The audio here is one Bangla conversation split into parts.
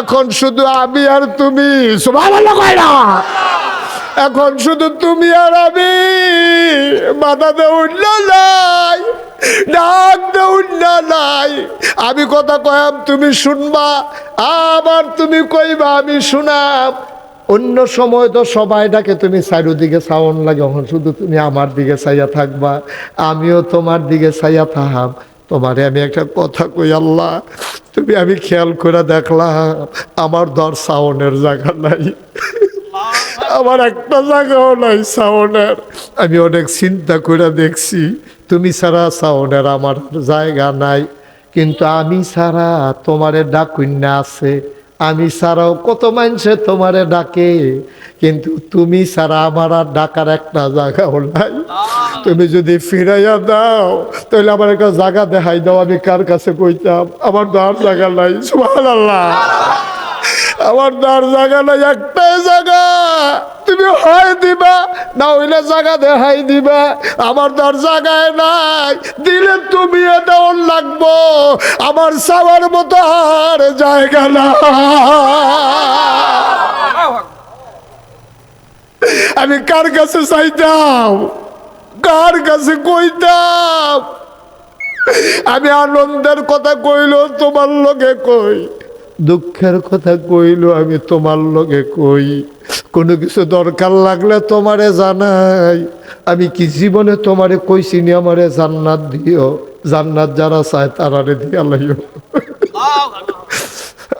এখন শুধু আমি আর তুমি। এখন শুধু তুমি আর আমি। মাথা দেউন ডাক নাই আমি কথা কয়াম, তুমি শুনবা, আবার তুমি কইবা, আমি শুনাম। অন্য সময় তো সবাই ডাকে, তুমি চারিদিকে সাউন লাগে, এখন শুধু তুমি আমার দিকে চাইয়া থাকবা, আমিও তোমার দিকে চাইয়া থাকাম তোমারে আমি একটা কথা কই, আল্লাহ তুমি আমি খেয়াল করে দেখলাম, আমার দর সাউনের জায়গা নাই। আমার একটা জায়গাও নাই সাউনের। আমি অনেক চিন্তা করে দেখছি, তুমি ছাড়া সাউনের আমার জায়গা নাই, কিন্তু আমি ছাড়া তোমারে ডাকুন্যা আছে। আমি ছাড়াও কত মানুষে তোমারে ডাকে কিন্তু তুমি ছাড়া আমার আর ডাকার একটা জায়গাও নাই। তুমি যদি ফিরাইয়া দাও তাহলে আমার একটা জায়গা দেখাই দাও আমি কার কাছে কইতাম? আমার তো আর জায়গা নাই সুবহানাল্লাহ। আমার দার জায়গা নাই একটাই জায়গা। তুমি হয় দিবা, না হইলে জায়গা দেখাই দিবা। আমার দার জায়গায় নাই, দিলে তুমি দেওয়ার লাগবো। আমার সাবার মতো আর জায়গা না আমি কার কাছে চাইতাম? কার কাছে কইতাম? আমি আনন্দের কথা কইল তোমার লোকে কই দুঃখের কথা কইল, আমি তোমার লগে কই? কোনো কিছু দরকার লাগলে তোমারে জানাই। আমি কি জীবনে তোমারে কইছি নি আমারে জান্নাত দিও? জান্নাত যারা চায় তারারে দিয়া লাইও।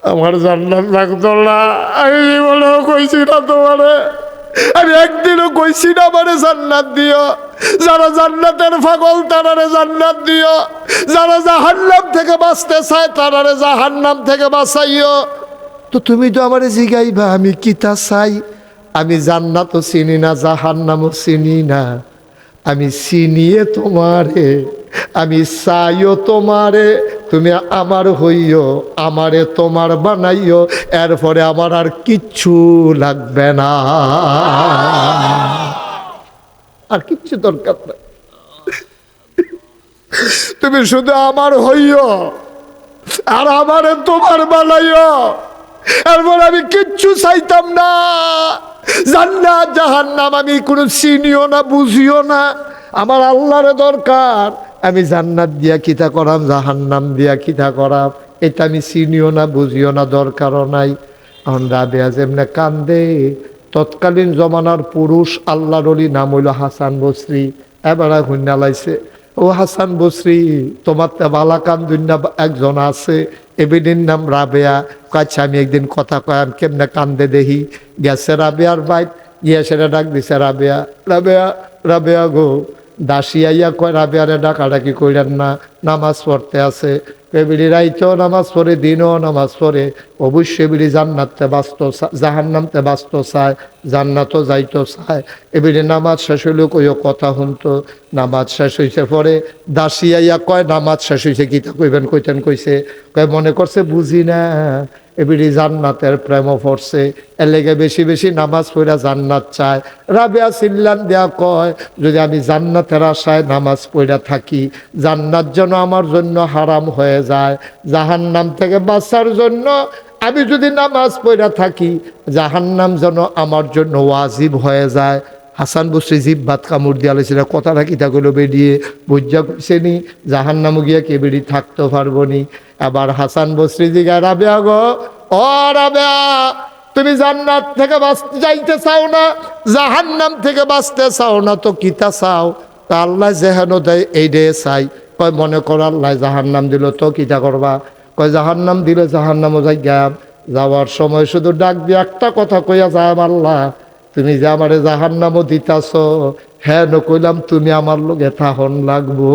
আমার জান্নাত লাগতো না। আমি জীবনেও কইছি না তোমারে। আমি একদিনও কইছি না আমারে জান্নাত দিও। যারা জান্নাতের পাগল, তারারে জান্নাত দিও। যারা জাহান্নাম থেকে বাঁচতে চায়, তারারে জাহান্নাম থেকে বাঁচাইও। তো তুমি তো আমারে জিগাইবা, আমি কিতা চাই? আমি জান্নাতও চিনি না, জাহান্নামও চিনি না। আমি চিনিয়ে তোমারে, আমি চাইও তোমারে তুমি আমার হইও, আমারে তোমার বানাইও, এরপরে আমার আর কিচ্ছু লাগবে না। আর কিচ্ছু দরকার নাই। তুমি শুধু আমার হইও, আর আমারে তোমার বানাইও, এরপর আমি কিচ্ছু চাইতাম না। জান্নাত, জাহান্নাম, আমি কোনো চিনিও না, বুঝিও না। আমার আল্লাহরে দরকার। আমি জান্নাত দিয়া কিতা করাম, জাহান্নাম দিয়া কিতা করাম। এটা আমি চিনিও না, বুঝিও না, দরকারও নাই। এখন রাবেয়া যেমনে কান্দে। তৎকালীন জমানার পুরুষ, আল্লাহর অলি নাম হইল হাসান বসরি। এবার হুন্না লাইছে ও হাসান বসরি, তোমার তো বালাকান দুন্না একজন আছে। এবিডির নাম রাবেয়া। কাছে আমি একদিন কথা কয়াম কেমনে কান্দে দেহি গেছে রাবেয়ার বাইক গিয়া সেটা ডাক দিছে, রাবেয়া রাবেয়া রাবেয়া গো। দাসী আইয়া কয় রাবেয়ারে ডাকাডাকি কইলেন না, নামাজ পড়তে আছে। এবিডি রাইতেও নামাজ পড়ে, দিনও নামাজ পড়ে। অবশ্যই এবিডি জান্নাতে বাস্ত জাহান্নামতে বাস্ত চায়, জান্নাতও যাইতো চায়। এবিডি নামাজ শেষ হইলেও কইও, কথা শুনতো, নামাজ শেষ হইছে পরে দাসী আইয়া কয়, নামাজ শেষ হইছে গীতা কইবেন? কইতেন, কইছে। কয়, মনে করছে বুঝি না এবিডি জান্নাতের প্রেম পড়ছে। এর লেগে বেশি বেশি নামাজ পড়া জান্নাত চায়। রাবেয়া সিল্লান দেয়া কয়, যদি আমি জান্নাতের আশায় নামাজ পড়া থাকি, জান্নাত যেন আমার জন্য হারাম হয়ে যায়। জাহান্নাম থেকে বাঁচার জন্য আমি যদি নামাজ পড়া থাকি, জাহান্নাম যেন আমার জন্য ওয়াজিব হয়ে যায়। হাসান বসরি জিভ ভাত কামড় দিয়া লাইছিল কথাটা কিতা করল বেরিয়ে বুঝা কইছে নি জাহান নামু গিয়া কে বেরি থাকতে পারব নি। আবার হাসান বসরি জিগা, রাবেয়া গো, ও রাবেয়া, তুমি জান্নাত থেকে বাঁচতে যাইতে চাও না? জাহান্নাম থেকে বাঁচতে চাও না তো কিতা চাও? তা আল্লাহ যেহেন দেয় এই ডে চাই। কয়, মনে করো আল্লাহ জাহান্নাম দিল তো কিতা করবা? কয়, জাহান্নাম দিলে জাহান্নামও যাই গাম যাওয়ার সময় শুধু ডাক দিয়ে একটা কথা কইয়া যায় আল্লাহ। তুমি যে আমারে জাহান নামও দিতাছ হ্যাঁ ন কইলাম তুমি আমার লোকে থাহন লাগবো।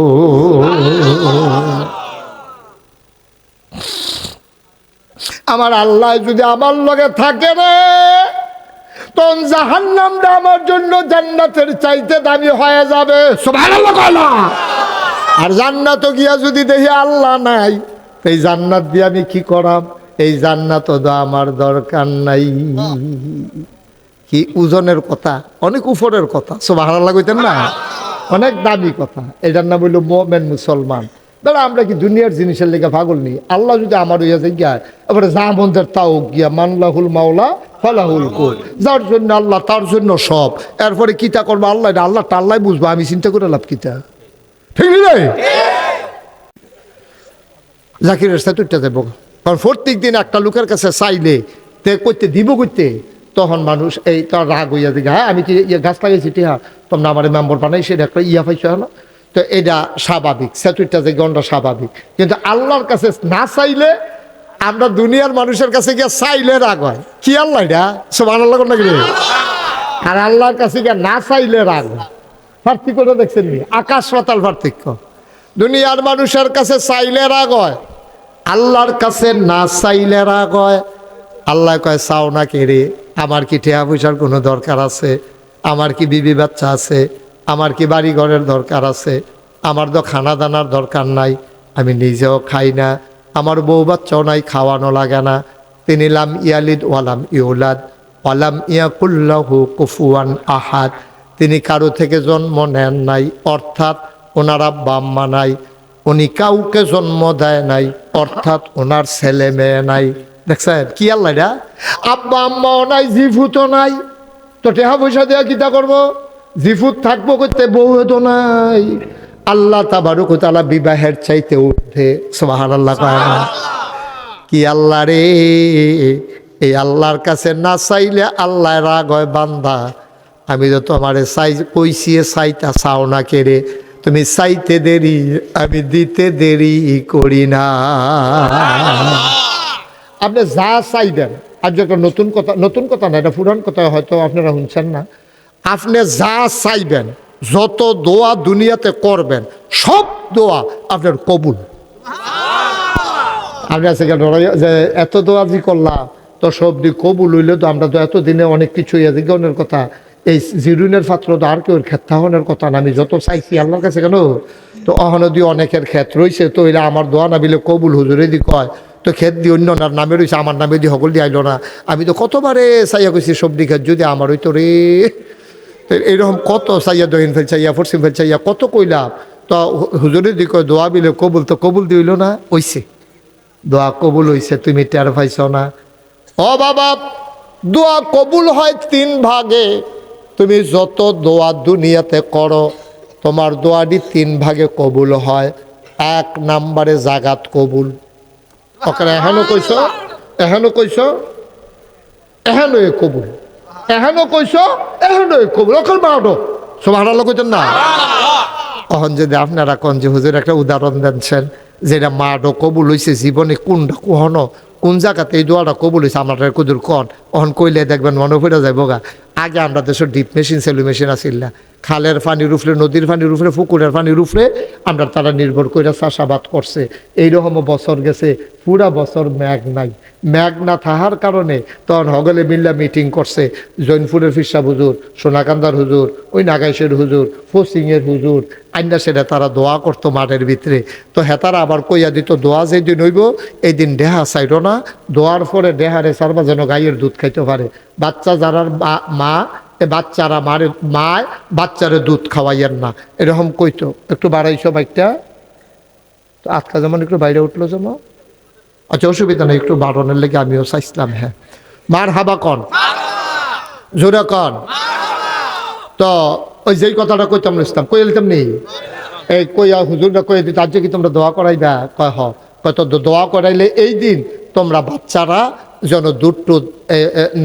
আমার আল্লাহ যদি আমার লগে থাকে রে তখন জাহান নামটা আমার জন্য জান্নাতের চাইতে দামি হয়ে যাবে। আর জান্নাত গিয়া যদি দেখি আল্লাহ নাই এই জান্নাত দিয়ে আমি কি করাম? এই জান্নাত তো আমার দরকার নাই। কি ওজনের কথা, অনেক উপরের কথা সব হারা লাগাইতেন না? অনেক দামি কথা। এটার নাম হইল মোমেন মুসলমান। দাদা আমরা কি দুনিয়ার জিনিসের লেগে পাগল নেই আল্লাহ যদি আমার হইয়া যায় গিয়া এবারে যা মন্দের তাও গিয়া মানলাহুল মাওলা, ফলাহুল কুল। যার জন্য আল্লাহ, তার জন্য সব। এরপরে কিতা করব? আল্লাহ আল্লাহ টাল্লাই বুঝব। আমি চিন্তা করে লাভ কিতা ঠিক নেই জাকিরের সাথে দেবো। কারণ প্রত্যেক দিন একটা লোকের কাছে চাইলে, তে করতে দিব করতে তখন মানুষ, এই তার রাগ হইয়া দিকে হ্যাঁ আমি কি ইয়ে গাছ লাগাইছি? টিহা তোমরা আমার মেম্বর বানাই সেটা একটা ইয়া পাইছো না? তো এটা স্বাভাবিক সেতুইটা যে গন্ডা স্বাভাবিক। কিন্তু আল্লাহর কাছে না চাইলে আমরা দুনিয়ার মানুষের কাছে গিয়ে চাইলে রাগ হয়। কি আল্লাহ এটা? সব আল্লাহ নাকি আর আল্লাহর কাছে গিয়ে না চাইলে রাগ হয়। পার্থক্য দেখছেন আকাশ পাতাল পার্থক্য। দুনিয়ার মানুষের কাছে চাইলে রাগ হয়। আল্লাহর কাছে না চাইলে রাগ হয়। আল্লাহ কয়, চাও না কেড়ে আমার কি টেহা পয়সার কোনো দরকার আছে? আমার কি বিবি বাচ্চা আছে? আমার কি বাড়ি ঘরের দরকার আছে? আমার তো খানা দানার দরকার নাই, আমি নিজেও খাই না, আমার বউ বাচ্চাও নাই, খাওয়ানো লাগে না। তিনি লাম ইয়ালিদ ওয়ালাম ইউলাদ ওয়ালাম ইয়াকুল্লাহু কুফুয়ান আহাদ। তিনি কারও থেকে জন্ম নেন নাই, অর্থাৎ ওনার আব্বা আম্মা নাই। উনি কাউকে জন্ম দেয় নাই, অর্থাৎ ওনার ছেলে মেয়ে নাই। দেখছেন? কি আল্লাহ এটা? আব্বা আম্মাও নাই জিফুতও নাই। তো টেহা পয়সা দেওয়া কিতা করব? জিফুত থাকব করতে বউ তো নাই। আল্লাহ তা তাবারুক তালা বিবাহের চাইতে উঠে সোহান আল্লাহ কি আল্লাহ রে? এই আল্লাহর কাছে না চাইলে আল্লাহ রাগ হয় বান্দা। আমি তো তোমারে চাই কইছি চাইতা চাও না কেড়ে তুমি চাইতে দেরি আমি দিতে দেরি করি না। আপনি যা চাইবেন আর যে একটা নতুন কথা নতুন কথা না এটা পুরান কথা হয়তো আপনারা শুনছেন না। আপনি যা চাইবেন যত দোয়া দুনিয়াতে করবেন সব দোয়া আপনার কবুল। আপনি আছে কেন যে এত দোয়া জি করলাম তো সব দিক কবুল হইলে তো আমরা তো এতদিনে অনেক কিছু ইয়াদিগণের কথা এই জিরুনের পাত্র তো আর কেউ ক্ষেত্রাহনের কথা না আমি যত চাইছি আল্লাহর কাছে কেন? তো অহনদি অনেকের ক্ষেত রয়েছে তো এরা আমার দোয়া না বিলে কবুল হুজুরে দি কয় তো ক্ষেত দিয়ে অন্য নার নামে রয়েছে আমার নামে দিয়ে সকল দিয়ে আইলো না। আমি তো কতবারে চাইয়া কইছি সবজি ক্ষেত যদি আমার হইতো রে। এইরকম কত চাইয়া দহিন ফেল চাইয়া পশ্চিম ফেল চাইয়া কত কইলাম তো হুজুরে দি কয় দোয়া বিলে কবুল তো কবুল দিইল না। ওইছে দোয়া কবুল হইছে তুমি টের পাইছ না। ও বাবা দোয়া কবুল হয় তিন ভাগে। তুমি যত দোয়া দুনিয়াতে করো তোমার দোয়াটি তিন ভাগে কবুল হয়। এক নাম্বারে জাগাত কবুল। ওখানে এখনও কইছ এখনও কইছ এখনও এ কবুল এখনও কইছ এখনও এ কবুল অকল বারো সব হারালো কইতেন না তখন যদি আপনারা কন যে হুজুর একটা উদাহরণ দেনছেন যেটা মাডো কবুল হয়েছে জীবনে কোনটা কুহনো? কোন জায়গাতে এই দোয়াটা কবুল হয়েছে আমরা কুদুর কন। অহন কইলে দেখবেন মনে ফিরে যাইব গা আগে আমরা দেশের ডিপ মেশিন সেলু মেশিন আসিল না খালের পানির উপরে নদীর পানির উপরে পুকুরের পানির উপরে আমরা তারা নির্ভর করে চাষাবাদ করছে। এইরকম বছর গেছে, পুরা বছর ম্যাগ নাই। ম্যাগ না থাকার কারণে তখন হগলে মিল্লা মিটিং করছে। জৈনপুরের ফিসা হুজুর, সোনাকান্দার হুজুর, ওই নাগাইশের হুজুর, ফসিংয়ের হুজুর আইনা সেটা তারা দোয়া করতো মাঠের ভিতরে। তো হেতারা আবার কইয়া দিত, দোয়া যেদিন হইব এই দিন দেহা চাইল না। দোয়ার পরে দেহারে সারবা যেন গাইয়ের দুধ খাইতে পারে। বাচ্চা যারার মা বাচ্চারা মারে মায়, বাচ্চারে দুধ খাওয়াইয়েন না। এরকম কইতো। একটু বাড়াইছো বাইকটা তো আজকা যেমন একটু বাইরে উঠল যেমন। আচ্ছা অসুবিধা নেই, একটু বাড়ানোর লেগে আমিও চাইছিলাম হ্যাঁ। মার হাবা কন। জোরে কন। তো ওই যেই কথাটা কইতাম ইসলাম কই লিতাম নেই এই কইয়া হুজুরটা কই দিত, আজকে কি তোমরা দোয়া করাইবা? কয়, হ। কয়, তো দোয়া করাইলে এই দিন তোমরা বাচ্চারা যেন দুধ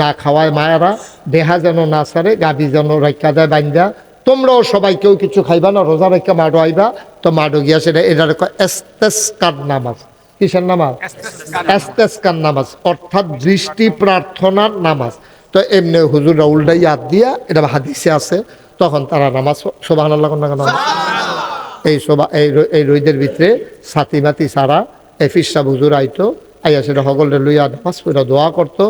না খাওয়ায় মায়েরা, দেহা যেন না সারে গাভি যেন রক্ষা দেয়, বাইন্দা। তোমরাও সবাই কেউ কিছু খাইবা না, রোজা রেখা মাডো আইবা তো মাডো গিয়া সেটা, এটার এস্তেস্কার নামাজ। কিসের নামাজ? এস্তেস্কার নামাজ, অর্থাৎ দৃষ্টি প্রার্থনার নামাজ। তো এমনি হুজুররা উল্টাই হাত দিয়া, এটা হাদিসে আছে, তখন তারা নামাজ সোবাহ আল্লাহ না কেন এই সোবা এই এই রইদের ভিতরে সাথী মাতি সারা এই ফিসা হুজুর আইতো আইয়া সেটা হগলে লইয়া নামাজ দোয়া করতো।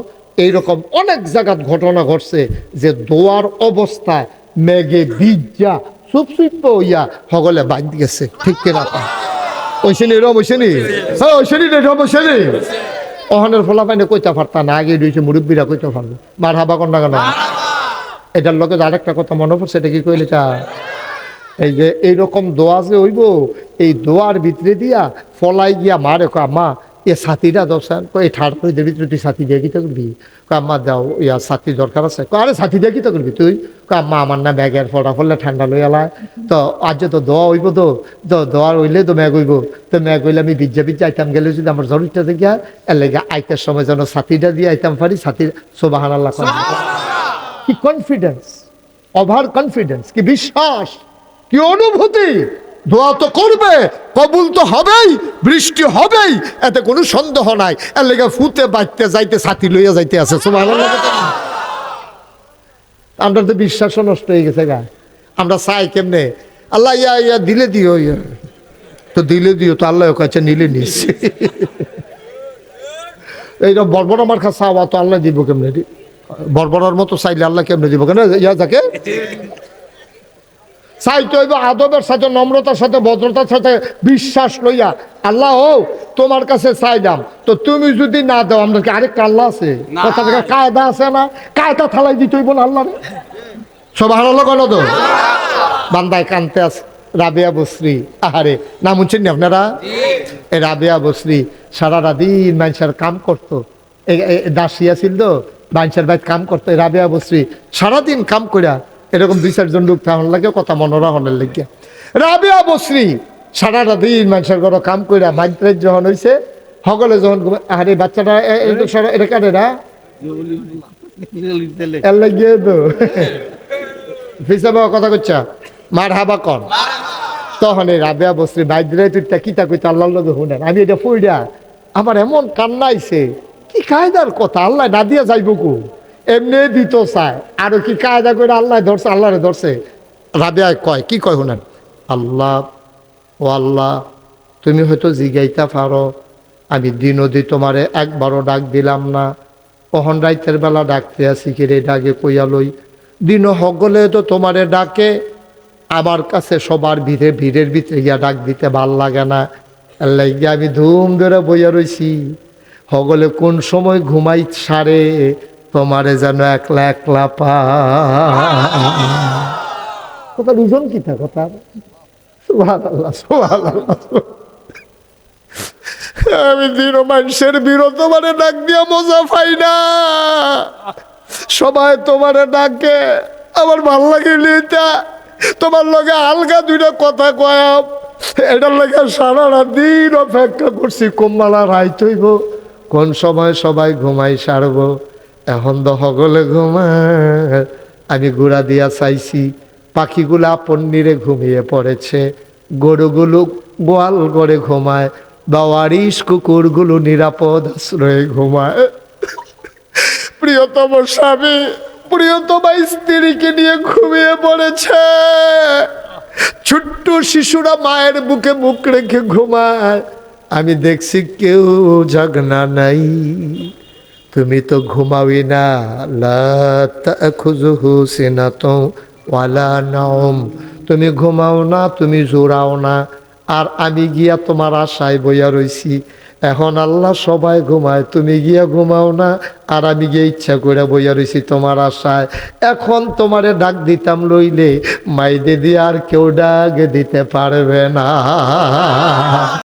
এইরকম অনেক জায়গাত ঘটনা ঘটছে যে দোয়ার অবস্থায় মেঘে বিজ্জা সুপ সুপ হইয়া হগলে বাদ গেছে। ঠিক কিনা তা? রম ওইসেনি হ্যাঁ ওইসেনি রম ওইসে নি অহনের ফলা পাইনে কইতে পারতা না, আগে রয়েছে মুরব্বীরা কইতে পারবে। মার হাবা কন্যা কেন? এটার লোকে কথা মনে পড়ছে, এটা কি কইলে তা? এই যে এইরকম দোয়া যে হইব, এই দোয়ার ভিতরে দিয়া ফলাই গিয়া মারে কো আম্মা এ সাথীটা দশান কো এই ঠাড় করে দেবি তুই সাথী দিয়ে কি তো করবি? কো আম্মা দাও ইয়া সাথী দরকার আছে। আরে সাথী দিয়ে কি তো করবি তুই? আম্মা আমার না ব্যাগের ফটা ফলে ঠান্ডা লই। আলায় তো আজ তো দোয়া হইব তো। তো দোয়ার হইলে তো ম্যাগ হইব। তো ম্যাগ হইলে আমি বিজ্জা বিজ্জা আইতাম গেলে যদি আমার জরুরিটা দেখিয়া এর লেগে আইতার সময় যেন সাথীটা দিয়ে আইতাম পারি সাথীর সোবাহান আল্লাহ কি কনফিডেন্স ওভার কনফিডেন্স কি বিশ্বাস? কি অনুভূতি? দোয়া তো করবে, কবুল তো হবেই, বৃষ্টি হবেই, এতে কোনো সন্দেহ নাই। এর লেগে ফুতে বাঁচতে যাইতে ছাতি লইয়া যাইতে আছে আমরা তো বিশ্বাসও নষ্ট হয়ে গেছে গা। আমরা চাই কেমনে? আল্লাহ ইয়া ইয়া দিলে দিও, ইয়া। তো দিলে দিও, তো আল্লাহ কাছে নিলে নিস। এইটা বর্বর আমার কাছে চাওয়া তো আল্লাহ দিব কেমনে বর্বরার মতো চাইলে আল্লাহ কেমনে দিব কেন? ইয়া যাকে? চাইতে হইব আদবের সাথে নম্রতার সাথে ভদ্রতার সাথে বিশ্বাস লইয়া। আল্লাহ ও তোমার কাছে চাইলাম তো তুমি যদি না দাও আমরা কি আরেক কাল্লা আছে? কথা থেকে কায়দা আছে না? কায়দা থালাই দিতে হইব না আল্লাহ সব হারালো কেন তো? বান্দায় কানতে আছে। রাবিয়া বসরি আহারে নাম শুনছেন নি আপনারা? এই রাবিয়া বসরি সারাটা দিন মানুষের কাম করতো। দাসিয়া ছিল তো? মানুষের বাইর কাম করতো। রাবিয়া বসরি সারাদিন কাম কইরা এরকম দুই চারজন লোক থাকার লাগে, কথা মনোরা হনের লাগিয়া রাবিয়া বসরি, সারাটা দিন মানুষের ঘরে কাম কইরা মাইত্রের যখন হয়েছে সকলে যখন আহারে বাচ্চাটা এটা কাটে না। কথা হাবা তখন আমার এমন কান্না আইছে, কি কায়দার কথা? আল্লাহ না দিয়া যাইব কু? এমনি দিত চায় আর কি কায়দা করে আল্লাহ ধরছে, আল্লাহরে ধরছে? রাবিয়া কয়, কি কয় শুনেন? আল্লাহ, ও আল্লাহ, তুমি হয়তো জিগাইতা পারো, আমি দিনদি তোমারে একবারও ডাক দিলাম না। কখন রাইতের বেলা ডাকতে আসি কিরে ডাকে কইয়া লই। দিন সকলে তো তোমারে ডাকে, আমার কাছে সবার ভিড়ে, ভিড়ের ভিতরে গিয়া ডাক দিতে ভালো লাগে না। লাগিয়া আমি ধুম ধরে বইয়া রইছি। সকলে কোন সময় ঘুমাই সারে তোমারে যেন একলা একলা পা কথা বুঝুন কি তা কথা। আমি দিন মানুষের বিরত মানে ডাক দিয়া মজা পাই না। সবাই তোমারে ডাকে, আমার ভালো লাগে এটা তোমার লগে আলগা দুইটা কথা কয়াম এটার লাগে সারা দিন অপেক্ষা করছি, কোম্বালা রাইত হইব, কোন সময় সবাই ঘুমাই সারব। এখন তো সকলে ঘুমায়। আমি গুড়া দিয়া চাইছি, পাখিগুলা পন্নিরে ঘুমিয়ে পড়েছে। গরুগুলো গোয়াল করে ঘুমায় বাওয়ারিশ কুকুরগুলো নিরাপদ আশ্রয়ে ঘুমায়। প্রিয়তম স্বামী, প্রিয়তম স্ত্রীকে নিয়ে ঘুমিয়ে পড়েছে। ছোট্ট শিশুরা মায়ের বুকে মুখ রেখে ঘুমায়। আমি দেখছি কেউ ঝগনা নাই। তুমি তো ঘুমাবি না। খুজুহু সিনাতো ওয়ালা নাওম। তুমি ঘুমাও না, তুমি জোড়াও না। আর আমি গিয়া তোমার আশায় বইয়া রইছি। এখন আল্লাহ সবাই ঘুমায়, তুমি গিয়া ঘুমাও না। আর আমি গিয়ে ইচ্ছা করে বইয়া রইছি তোমার আশায়। এখন তোমারে ডাক দিতাম লইলে, মাইদে দিয়ে আর কেউ ডাক দিতে পারবে না।